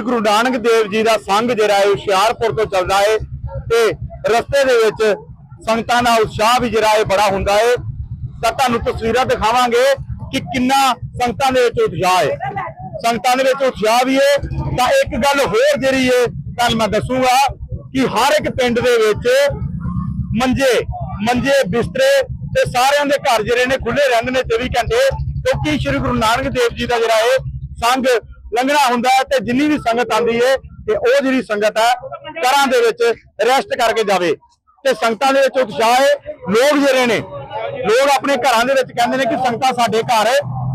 ਸ੍ਰੀ ਗੁਰੂ ਨਾਨਕ ਦੇਵ ਜੀ ਦਾ ਸੰਘ ਜਿਹੜਾ ਹੈ ਹੁਸ਼ਿਆਰਪੁਰ ਤੋਂ ਚੱਲਦਾ ਹੈ ਤੇ ਰਸਤੇ ਦੇ ਵਿੱਚ ਸੰਗਤਾਂ ਦਾ ਉਤਸ਼ਾਹ ਵੀ ਜਿਹੜਾ ਹੈ ਬੜਾ ਹੁੰਦਾ ਹੈ। ਤਾਂ ਤੁਹਾਨੂੰ ਤਸਵੀਰਾਂ ਦਿਖਾਵਾਂਗੇ ਕਿ ਕਿੰਨਾ ਸੰਗਤਾਂ ਦੇ ਵਿੱਚ ਉਤਸ਼ਾਹ ਹੈ। ਸੰਗਤਾਂ ਦੇ ਵਿੱਚ ਉਤਸ਼ਾਹ ਵੀ ਹੈ। ਤਾਂ ਇੱਕ ਗੱਲ ਹੋਰ ਜਿਹੜੀ ਹੈ ਤੁਹਾਨੂੰ ਮੈਂ ਦੱਸੂਗਾ ਕਿ ਹਰ ਇੱਕ ਪਿੰਡ ਦੇ ਵਿੱਚ ਮੰਜੇ ਮੰਜੇ, ਬਿਸਤਰੇ ਤੇ ਸਾਰਿਆਂ ਦੇ ਘਰ ਜਿਹੜੇ ਨੇ ਖੁੱਲੇ ਰਹਿੰਦੇ ਨੇ 24 ਘੰਟੇ। ਕਿਉਂਕਿ ਸ੍ਰੀ ਗੁਰੂ ਨਾਨਕ ਦੇਵ ਜੀ ਦਾ ਜਿਹੜਾ ਹੈ ਸੰਗ ਲੰਘਣਾ ਹੁੰਦਾ ਹੈ ਤੇ ਜਿੰਨੀ ਵੀ ਸੰਗਤ ਆਂਦੀ ਹੈ ਤੇ ਉਹ ਜਿਹੜੀ ਸੰਗਤ ਹੈ ਘਰਾਂ ਦੇ ਵਿੱਚ ਰੈਸਟ ਕਰਕੇ ਜਾਵੇ। ਤੇ ਸੰਗਤਾਂ ਦੇ ਵਿੱਚ ਉਤਸ਼ਾਹ ਹੈ। ਲੋਕ ਜਿਹੜੇ ਨੇ, ਲੋਕ ਆਪਣੇ ਘਰਾਂ ਦੇ ਵਿੱਚ ਕਹਿੰਦੇ ਨੇ ਕਿ ਸੰਗਤਾਂ ਸਾਡੇ ਘਰ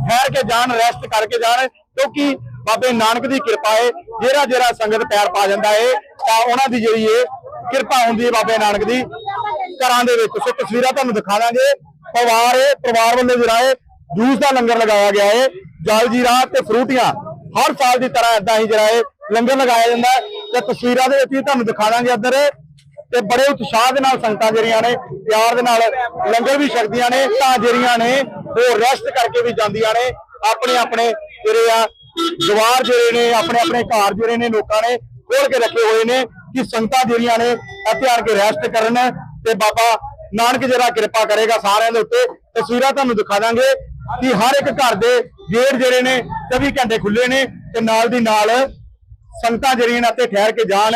ਠਹਿਰ ਕੇ ਜਾਣ ਰੈਸਟ ਕਰਕੇ ਜਾਣ, ਕਿਉਂਕਿ ਬਾਬੇ ਨਾਨਕ ਦੀ ਕਿਰਪਾ ਹੈ। ਜਿਹੜਾ ਜਿਹੜਾ ਸੰਗਤ ਪੈਰ ਪਾ ਜਾਂਦਾ ਹੈ, ਤਾਂ ਉਹਨਾਂ ਦੀ ਜਿਹੜੀ ਹੈ ਕਿਰਪਾ ਹੁੰਦੀ ਹੈ ਬਾਬੇ ਨਾਨਕ ਦੀ। ਘਰਾਂ ਦੇ ਵਿੱਚ ਸੋ ਤਸਵੀਰਾਂ ਤੁਹਾਨੂੰ ਦਿਖਾ ਦਾਂਗੇ। ਪਰਿਵਾਰ ਹੈ, ਪਰਿਵਾਰ ਵੱਲੋਂ ਜਿਹੜਾ ਹੈ ਜੂਸ ਦਾ ਲੰਗਰ ਲਗਾਇਆ ਗਿਆ ਹੈ। ਜਲ ਜੀਰਾ ਤੇ ਫਰੂਟੀਆਂ ਹਰ ਸਾਲ ਦੀ ਤਰ੍ਹਾਂ ਇਦਾਂ ਹੀ ਜਿਹੜਾ ਹੈ ਲੰਗਰ ਲਗਾਇਆ ਜਾਂਦਾ ਹੈ ਤੇ ਤਸਵੀਰਾਂ ਦੇ ਵਿੱਚ ਵੀ ਤੁਹਾਨੂੰ ਦਿਖਾ ਦਾਂਗੇ ਇੱਧਰ ਤੇ ਬੜੇ ਉਤਸ਼ਾਹ ਦੇ ਨਾਲ ਸੰਗਤਾਂ ਜਿਹੜੀਆਂ ਨੇ, ਪਿਆਰ ਦੇ ਨਾਲ ਲੰਗਰ ਵੀ ਛਕਦੀਆਂ ਨੇ, ਤਾਂ ਜਿਹੜੀਆਂ ਨੇ ਉਹ ਰੈਸਟ ਕਰਕੇ ਵੀ ਜਾਂਦੀਆਂ ਨੇ, ਆਪਣੇ ਆਪਣੇ ਜਿਹੜੇ ਆ ਜਵਾਰ ਜਿਹੜੇ ਨੇ, ਆਪਣੇ ਆਪਣੇ ਘਰ ਜਿਹੜੇ ਨੇ ਲੋਕਾਂ ਨੇ ਖੋਲ ਕੇ ਰੱਖੇ ਹੋਏ ਨੇ ਕਿ ਸੰਗਤਾਂ ਜਿਹੜੀਆਂ ਨੇ ਇੱਥੇ ਆ ਕੇ ਰੈਸਟ ਕਰਨ ਤੇ ਬਾਬਾ ਨਾਨਕ ਜਿਹੜਾ ਕਿਰਪਾ ਕਰੇਗਾ ਸਾਰਿਆਂ ਦੇ ਉੱਤੇ। ਤਸਵੀਰਾਂ ਤੁਹਾਨੂੰ ਦਿਖਾ ਦਾਂਗੇ। ਕਿ ਹਰ ਇੱਕ ਘਰ ਦੇ ਗੇਟ ਜਿਹੜੇ ਨੇ 24 ਘੰਟੇ ਖੁੱਲੇ ਨੇ ਤੇ ਨਾਲ ਦੀ ਨਾਲ ਸੰਗਤਾਂ ਜਿਹੜੀਆਂ ਨੇ ਇੱਥੇ ਠਹਿਰ ਕੇ ਜਾਣ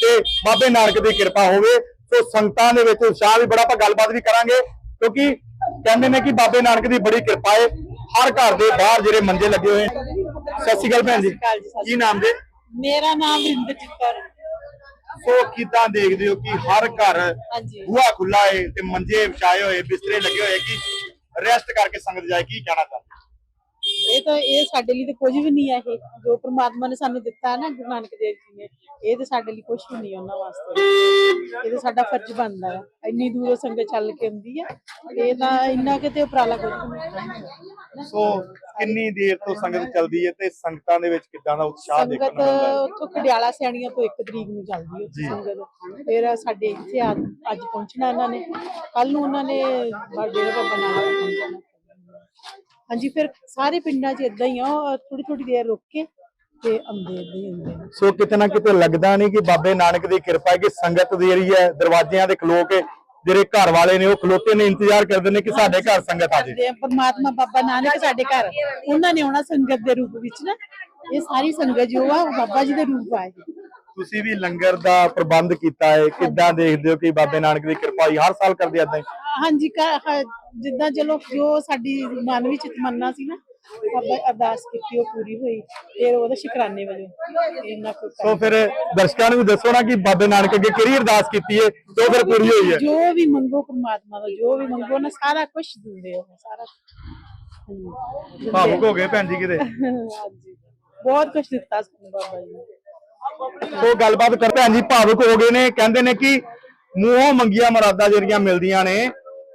ਤੇ ਬਾਬੇ ਨਾਨਕ ਦੀ ਕਿਰਪਾ ਹੋਵੇ। ਸੋ ਸੰਗਤਾਂ ਦੇ ਵਿੱਚ ਉਤਸ਼ਾਹ ਵੀ ਬੜਾ ਆਪਾਂ ਗੱਲਬਾਤ ਵੀ ਕਰਾਂਗੇ। ਕਿਉਂਕਿ ਕਹਿੰਦੇ ਨੇ ਕਿ ਬਾਬੇ ਨਾਨਕ ਦੀ ਬੜੀ ਕਿਰਪਾ ਹੈ। ਹਰ ਘਰ ਦੇ ਬਾਹਰ ਜਿਹੜੇ ਮੰਜੇ ਲੱਗੇ ਹੋਏ ਸਤਿ ਸ਼੍ਰੀ ਅਕਾਲ ਭੈਣ ਜੀ। ਕੀ ਨਾਮ ਦੇ ਮੇਰਾ ਨਾਮ ਰਿੰਦਰਜੀਤ ਕੌਰ। ਸੋ ਕਿਦਾਂ ਦੇਖਦੇ ਹੋ ਕਿ ਹਰ ਘਰ ਬੂਹਾ ਖੁੱਲਾ ਹੈ ਤੇ ਮੰਜੇ ਵਿਛਾਏ ਹੋਏ ਬਿਸਤਰੇ ਲੱਗੇ ਹੋਏ ਕਿ ਰੈਸਟ ਕਰਕੇ ਸੰਗਤ ਜਾਏ, ਕੀ ਕਹਿਣਾ ਚਾਹੁੰਦੇ ਇਹ ਤਾਂ ਇਹ ਸਾਡੇ ਲਈ ਤਾਂ ਕੁਝ ਵੀ ਨਹੀਂ ਹੈ ਇਹ। ਜੋ ਪ੍ਰਮਾਤਮਾ ਨੇ ਸਾਨੂੰ ਦਿੱਤਾ ਹੈ ਨਾ, ਗੁਰੂ ਨਾਨਕ ਦੇਵ ਜੀ ਨੇ। ਇਹ ਤਾਂ ਸਾਡੇ ਲਈ ਕੁਝ ਵੀ ਨਹੀਂ ਉਹਨਾਂ ਵਾਸਤੇ। ਇਹ ਤਾਂ ਸਾਡਾ ਫਰਜ਼ ਬਣਦਾ ਹੈ ਇੰਨੀ ਦੂਰੋਂ ਸੰਗਤ ਚੱਲ ਕੇ ਆਉਂਦੀ ਹੈ ਇਹ ਤਾਂ ਇੰਨਾ ਕਿਤੇ ਉਪਰਾਲਾ ਕੁਝ ਨਹੀਂ ਸੋ ਕਿੰਨੀ ਦੇਰ ਤੋਂ ਸੰਗਤ ਚੱਲਦੀ ਹੈ ਤੇ ਸੰਗਤਾਂ ਦੇ ਵਿੱਚ ਕਿਦਾਂ ਦਾ ਉਤਸ਼ਾਹ ਦੇਖਣ ਨੂੰ ਮਿਲਦਾ ਹੈ? ਉੱਥੋਂ ਕੜਿਆਲਾ ਸਿਆਣੀਆਂ ਤੋਂ 1 ਤਰੀਕ ਨੂੰ ਚੱਲਦੀ। ਹੈ ਸੰਗਤ। ਫਿਰ ਸਾਡੇ ਇੱਥੇ ਅੱਜ ਪਹੁੰਚਣਾ ਇਹਨਾਂ ਨੇ। ਕੱਲ ਨੂੰ ਉਹਨਾਂ ਨੇ ਡੇਰਾ ਬਾਬਾ ਨਾਨਕ ਪਹੁੰਚਣਾ ਹਾਂਜੀ ਫਿਰ ਸਾਰੇ ਪਿੰਡਾਂ 'ਚ ਇਦਾਂ ਹੀ ਆ। ਥੋੜੀ ਥੋੜੀ ਦੇਰ ਰੁਕ ਕੇ ਤੇ ਆਉਂਦੇ ਏਦਾਂ ਹੀ ਹੁੰਦੇ ਨੇ। ਸੋ ਕਿਤੇ ਨਾ ਕਿਤੇ ਲੱਗਦਾ ਨਹੀਂ ਕਿ ਬਾਬੇ ਨਾਨਕ ਦੀ ਕਿਰਪਾ ਹੈ ਕਿ ਸੰਗਤ ਦੀ ਜਿਹੜੀ ਹੈ ਦਰਵਾਜ਼ਿਆਂ ਦੇ ਖਲੋ ਕੇ ਜਿਹੜੇ ਘਰ ਵਾਲੇ ਨੇ ਉਹ ਖਲੋਤੇ ਨੇ ਇੰਤਜ਼ਾਰ ਕਰਦੇ ਨੇ ਕਿ ਸਾਡੇ ਘਰ ਸੰਗਤ ਆ ਕਰਦੇ ਆ ਪਰਮਾਤਮਾ ਬਾਬਾ ਨਾਨਕ ਸਾਡੇ ਘਰ। ਉਹਨਾਂ ਨੇ ਆਉਣਾ ਸੰਗਤ ਦੇ ਰੂਪ ਵਿੱਚ ਨਾ। ਇਹ ਸਾਰੀ ਸੰਗਤ ਜੋ ਆ ਉਹ ਬਾਬਾ ਜੀ ਦੇ ਰੂਪ ਆਏ। ਤੁਸੀਂ ਵੀ ਲੰਗਰ ਦਾ ਪ੍ਰਬੰਧ ਕੀਤਾ ਹੈ ਕਿੱਦਾਂ ਦੇਖਦੇ ਹੋ ਕਿ ਬਾਬੇ ਨਾਨਕ ਦੀ ਕਿਰਪਾ ਹੀ ਹਰ ਸਾਲ ਕਰਦੇ ਹੀ? ਹਾਂਜੀ ਕ- ਹ- ਜਿੱਦਾਂ ਚਲੋ ਜੋ ਸਾਡੀ ਮਨ ਵਿੱਚ ਤਮੰਨਾ ਸੀ ਨਾ ਅਰਦਾਸ ਕੀਤੀ ਉਹ ਪੂਰੀ ਹੋਈ ਫਿਰ ਉਹਦਾ ਸ਼ੁਕਰਾਨੇ ਵਜੋਂ ਇੰਨਾ ਕੁ ਕਰ- ਸੋ ਫਿਰ ਦਰਸ਼ਕਾਂ ਨੂੰ ਵੀ ਦੱਸੋ ਨਾ ਕਿ ਬਾਬੇ ਨਾਨਕ ਅੱਗੇ ਕਿਹੜੀ ਅਰਦਾਸ ਕੀਤੀ ਹੈ ਤੇ ਉਹ ਫਿਰ ਪੂਰੀ ਹੋਈ ਹੈ। ਜੋ ਵੀ ਮੰਗੋ ਪ੍ਰਮਾਤਮਾ ਦਾ ਜੋ ਵੀ ਮੰਗੋ ਨਾ ਸਾਰਾ ਕੁਝ ਦਿੰਦੇ ਉਹ ਸਾਰਾ ਹਾਂਜੀ। ਦਿੰਦੇ ਆ। ਭਾਵੁਕ ਹੋ ਗਏ ਭੈਣ ਜੀ ਕਿਤੇ। ਹਾਂਜੀ। ਬਹੁਤ ਕੁਝ ਦਿੱਤਾ ਸਾਨੂੰ ਬਾਬਾ ਜੀ ਨੇ। ਸੋ ਗੱਲਬਾਤ ਕਰ ਭੈਣ ਜੀ ਭਾਵੁਕ ਹੋ ਗਏ ਨੇ ਕਹਿੰਦੇ ਨੇ ਕਿ ਮੂੰਹੋਂ ਮੰਗੀਆਂ ਮੁਰਾਦਾਂ ਜਿਹੜੀਆਂ ਮਿਲਦੀਆਂ ਨੇ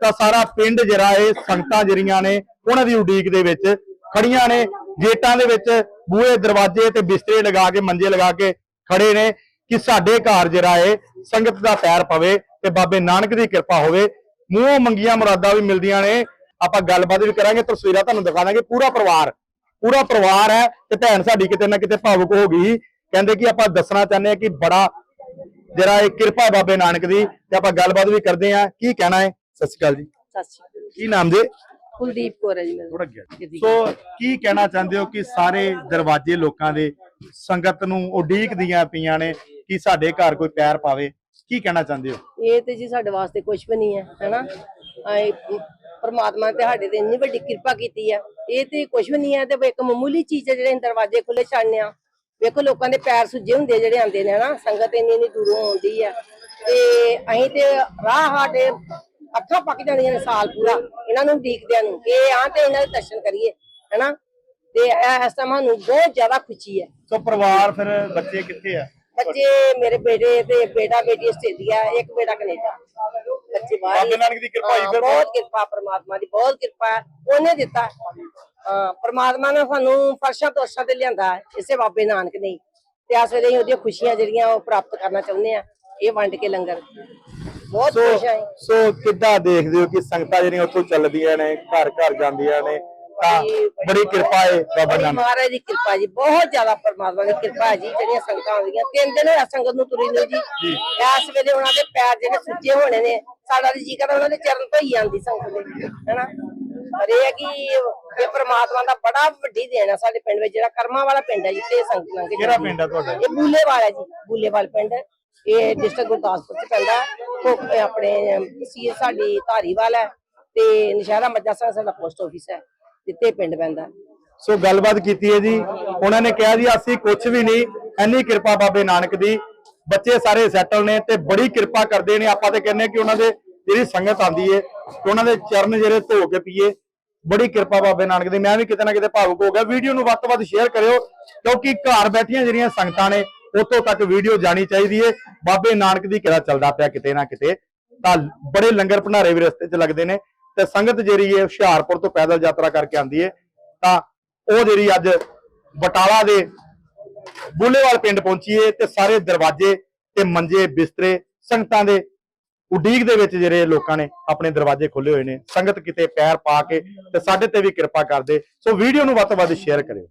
ਤਾਂ ਸਾਰਾ ਪਿੰਡ ਜਿਹੜਾ ਏ ਸੰਗਤਾਂ ਜਿਹੜੀਆਂ ਨੇ ਉਹਨਾਂ ਦੀ ਉਡੀਕ ਦੇ ਵਿੱਚ ਖੜੀਆਂ ਨੇ ਗੇਟਾਂ ਦੇ ਵਿੱਚ ਬੂਹੇ ਦਰਵਾਜ਼ੇ ਤੇ ਬਿਸਤਰੇ ਲਗਾ ਕੇ ਮੰਜੇ ਲਗਾ ਕੇ ਖੜੇ ਨੇ ਕਿ ਸਾਡੇ ਘਰ ਜਿਹੜਾ ਏ ਸੰਗਤ ਦਾ ਪੈਰ ਪਵੇ ਤੇ ਬਾਬੇ ਨਾਨਕ ਦੀ ਕਿਰਪਾ ਹੋਵੇ। ਮੂੰਹੋਂ ਮੰਗੀਆਂ ਮੁਰਾਦਾਂ ਵੀ ਮਿਲਦੀਆਂ ਨੇ। ਆਪਾਂ ਗੱਲਬਾਤ ਵੀ ਕਰਾਂਗੇ ਤਸਵੀਰਾਂ ਤੁਹਾਨੂੰ ਦਿਖਾਵਾਂਗੇ ਪੂਰਾ ਪਰਿਵਾਰ ਪੂਰਾ ਪਰਿਵਾਰ ਹੈ ਤੇ ਭੈਣ ਸਾਡੀ ਕਿਤੇ ਨਾ ਕਿਤੇ ਭਾਵੁਕ ਹੋ ਗਈ। ਕਹਿੰਦੇ ਕਿ ਆਪਾਂ ਦੱਸਣਾ ਚਾਹੁੰਦੇ ਆ ਕਿ ਬੜਾ ਜਿਹੜਾ ਇਹ ਕਿਰਪਾ ਬਾਬੇ ਨਾਨਕ ਦੀ ਤੇ ਆਪਾਂ ਗੱਲਬਾਤ ਵੀ ਕਰਦੇ ਆ ਕੀ ਕਹਿਣਾ ਹੈ ਸਤਿ ਸ਼੍ਰੀ ਅਕਾਲ ਜੀ। ਸਤਿ ਸ਼੍ਰੀ ਅਕਾਲ। ਕੀ ਨਾਮ ਜੀ? ਕੁਲਦੀਪ ਕੌਰ ਹੈ ਜੀ ਥੋੜਾ ਗਿਆ। ਸੋ ਕੀ ਕਹਿਣਾ ਚਾਹੁੰਦੇ ਹੋ ਕਿ ਸਾਰੇ ਦਰਵਾਜ਼ੇ ਲੋਕਾਂ ਦੇ ਸੰਗਤ ਨੂੰ ਉਡੀਕਦੀਆਂ ਪਈਆਂ ਨੇ ਕਿ ਸਾਡੇ ਘਰ ਕੋਈ ਪੈਰ ਪਾਵੇ? ਕੀ ਕਹਿਣਾ ਚਾਹੁੰਦੇ ਹੋ? ਇਹ ਤੇ ਜੀ ਸਾਡੇ ਵਾਸਤੇ ਕੁਝ ਵੀ ਨਹੀਂ ਹੈ ਹੈਨਾ? ਆਏ ਪਰਮਾਤਮਾ ਨੇ ਤੇ ਸਾਡੇ ਤੇ ਇੰਨੀ ਵੱਡੀ ਕਿਰਪਾ ਕੀਤੀ ਹੈ ਇਹ ਤੇ ਕੁਝ ਵੀ ਨਹੀਂ ਹੈ ਤੇ ਇੱਕ ਮਾਮੂਲੀ ਚੀਜ਼ ਹੈ ਜਿਹੜੇ ਦਰਵਾਜ਼ੇ ਖੁੱਲੇ ਛੱਡਨੇ ਆ ਵੇਖੋ ਲੋਕਾਂ ਦੇ ਪੈਰ ਸੁੱਜੇ ਹੁੰਦੇ ਜਿਹੜੇ ਆਉਂਦੇ ਨੇ ਹਨਾ? ਸੰਗਤ ਇੰਨੀ ਇੰਨੀ ਦੂਰੋਂ ਆਉਂਦੀ ਹੈ ਤੇ ਅਸੀਂ ਤੇ ਰਾਹ ਸਾਡੇ ਅੱਖਾਂ ਪੱਕ ਜਾਂਦੀਆਂ ਨੇ ਸਾਲ ਪੂਰਾ ਇਹਨਾਂ ਨੂੰ ਦੇਖਦਿਆਂ ਨੂੰ ਕਿ ਆ ਤੇ ਇਹਨਾਂ ਦੇ ਦਰਸ਼ਨ ਕਰੀਏ ਹੈਨਾ? ਤੇ ਇਸ ਟਾਈਮ ਸਾਨੂੰ ਬਹੁਤ ਜ਼ਿਆਦਾ ਖੁਸ਼ੀ ਹੈ। ਸੋ ਪਰਿਵਾਰ ਫਿਰ ਬੱਚੇ ਕਿੱਥੇ ਆ? ਬੱਚੇ ਮੇਰੇ ਬੇਟੇ ਤੇ ਬੇਟਾ ਬੇਟੀ ਆਸਟ੍ਰੇਲੀਆ ਇੱਕ ਬੇਟਾ ਕੈਨੇਡਾ। ਬੱਚੇ ਬਾਹਰ ਬਾਬੇ ਨਾਨਕ ਦੀ ਕਿਰਪਾ ਹਾਂ, ਫਿਰ। ਬਹੁਤ ਕਿਰਪਾ ਪ੍ਰਮਾਤਮਾ ਦੀ ਬਹੁਤ ਕਿਰਪਾ। ਉਹਨੇ ਦਿੱਤਾ। ਪ੍ਰਮਾਤਮਾ ਨੇ ਸਾਨੂੰ ਫਰਸ਼ਾਂ ਤੋਂ ਅਰਸ਼ਾਂ ਤੇ ਲਿਆਂਦਾ ਇਸੇ ਬਾਬੇ ਨਾਨਕ ਨੇ। ਤੇ ਇਸ ਵੇਲੇ ਉਹਦੀਆਂ ਖੁਸ਼ੀਆਂ ਜਿਹੜੀਆਂ ਉਹ ਪ੍ਰਾਪਤ ਕਰਨਾ ਚਾਹੁੰਦੇ ਆ ਇਹ ਵੰਡ ਕੇ ਲੰਗਰ। ਬਹੁਤ ਸੋ ਖੁਸ਼ ਹਾਂ। ਸੋ ਕਿੱਦਾਂ ਦੇਖਦੇ ਹੋ ਕਿ ਸੰਗਤਾਂ ਜਿਹੜੀਆਂ ਉੱਥੋਂ ਚੱਲਦੀਆਂ ਨੇ ਘਰ ਘਰ ਜਾਂਦੀਆਂ ਨੇ ਤਾਂ ਬੜੀ- ਕਿਰਪਾ ਹੈ ਬਾਬਾ ਬੜੀ ਨਾਨਕ। ਮਹਾਰਾਜ ਦੀ ਕਿਰਪਾ ਜੀ ਬਹੁਤ ਜ਼ਿਆਦਾ ਪਰਮਾਤਮਾ ਦੀ ਕਿਰਪਾ ਹੈ ਜੀ ਜਿਹੜੀਆਂ ਸੰਗਤਾਂ ਆਉਂਦੀਆਂ। ਤਿੰਨ ਦਿਨ ਹੋਇਆ ਸੰਗਤ ਨੂੰ ਤੁਰੀ ਨੂੰ ਜੀ। ਇਸ ਵੇਲੇ ਉਹਨਾਂ ਦੇ ਪੈਰ ਜਿਹੜੇ ਸੁੱਜੇ ਹੋਣੇ ਨੇ ਸਾਡਾ ਜੀ ਕਰਦਾ ਉਹਨਾਂ ਦੇ ਚਰਨ ਧੋਈ ਜਾਂਦੀ ਸੰਗਤ ਦੇ ਹੈਨਾ? ਪਰ ਇਹ ਹੈ ਕਿ ਇਹ ਪਰਮਾਤਮਾ ਦਾ ਬੜਾ ਵੱਡੀ ਦੇਣ ਹੈ ਸਾਡੇ ਪਿੰਡ ਵਿੱਚ ਜਿਹੜਾ ਕਰਮਾਂ ਵਾਲਾ ਪਿੰਡ ਹੈ ਜਿੱਥੇ ਇਹ ਸੰਗਤ ਲੰਘ ਕਿਹੜਾ ਹੈ। ਪਿੰਡ ਹੈ ਤੁਹਾਡਾ? ਇਹ ਬੂਲੇਵਾਲ ਹੈ ਜੀ ਬੂਲੇਵਾਲ ਪਿੰਡ। ਇਹ ਡਿਸਟ੍ਰਿਕਟ ਗੁਰਦਾਸਪੁਰ ਚ ਪੈਂਦਾ। ਆਪਣੇ ਸੀ ਸਾਡੀ ਧਾਰੀਵਾਲ ਹੈ ਤੇ ਨਸ਼ਹਿਰਾ ਮੱਜਾ ਸਿੰਘ ਸਾਡਾ ਪੋਸਟ ਆਫਿਸ ਹੈ, ਜਿੱਥੇ ਪਿੰਡ ਪੈਂਦਾ। ਸੋ ਗੱਲਬਾਤ ਕੀਤੀ ਹੈ ਜੀ। ਉਹਨਾਂ ਨੇ ਕਿਹਾ ਜੀ, ਅਸੀਂ ਕੁਝ ਵੀ ਨਹੀਂ ਐਨੀ ਕਿਰਪਾ ਬਾਬੇ ਨਾਨਕ ਦੀ। ਬੱਚੇ ਸਾਰੇ ਸੈਟਲ ਨੇ ਤੇ ਬੜੀ ਕਿਰਪਾ ਕਰਦੇ ਨੇ। ਆਪਾਂ ਤੇ ਕਹਿੰਦੇ ਕਿ ਉਹਨਾਂ ਦੇ ਜਿਹੜੀ ਸੰਗਤ ਆਂਦੀ ਏ ਉਹਨਾਂ ਦੇ ਚਰਨ ਜਿਹੜੇ ਧੋ ਕੇ ਪੀਏ। ਬੜੀ ਕਿਰਪਾ ਬਾਬੇ ਨਾਨਕ ਦੀ। ਮੈਂ ਵੀ ਕਿਤੇ ਨਾ ਕਿਤੇ ਭਾਵੁਕ ਹੋ ਗਿਆ। ਵੀਡੀਓ ਨੂੰ ਵੱਧ ਤੋਂ ਵੱਧ ਸ਼ੇਅਰ ਕਰਿਓ, ਕਿਉਂਕਿ ਘਰ ਬੈਠੀਆਂ ਜਿਹੜੀਆਂ ਸੰਗਤਾਂ ਨੇ ਉਤੋਂ ਤੱਕ ਵੀਡੀਓ ਜਾਣੀ ਚਾਹੀਦੀ ਏ। ਬਾਬੇ ਨਾਨਕ ਦੀ ਕਿਹੜਾ ਚੱਲਦਾ ਪਿਆ ਕਿਤੇ ਨਾ ਕਿਤੇ, ਤਾਂ ਬੜੇ ਲੰਗਰ ਭੰਡਾਰੇ ਵੀ ਰਸਤੇ 'ਚ ਲੱਗਦੇ ਨੇ ਤੇ ਸੰਗਤ ਜਿਹੜੀ ਏ, ਹੁਸ਼ਿਆਰਪੁਰ ਤੋਂ ਪੈਦਲ ਯਾਤਰਾ ਕਰਕੇ ਆਂਦੀ ਏ। ਤਾਂ ਉਹ ਜਿਹੜੀ ਅੱਜ ਬਟਾਲਾ ਦੇ ਬੁੱਲੇਵਾਲ ਪਿੰਡ ਪਹੁੰਚੀ ਏ ਤੇ ਸਾਰੇ ਦਰਵਾਜ਼ੇ ਤੇ ਮੰਜੇ, ਬਿਸਤਰੇ, ਸੰਗਤਾਂ ਦੇ ਉਡੀਕ ਦੇ ਵਿੱਚ ਜਿਹੜੇ ਲੋਕਾਂ ਨੇ ਆਪਣੇ ਦਰਵਾਜ਼ੇ ਖੋਲੇ ਹੋਏ ਨੇ। ਸੰਗਤ ਕਿਤੇ ਪੈਰ ਪਾ ਕੇ ਤੇ ਸਾਡੇ ਤੇ ਵੀ ਕਿਰਪਾ ਕਰਦੇ। ਸੋ ਵੀਡੀਓ ਨੂੰ ਵੱਧ ਤੋਂ ਵੱਧ ਸ਼ੇਅਰ ਕਰਿਓ।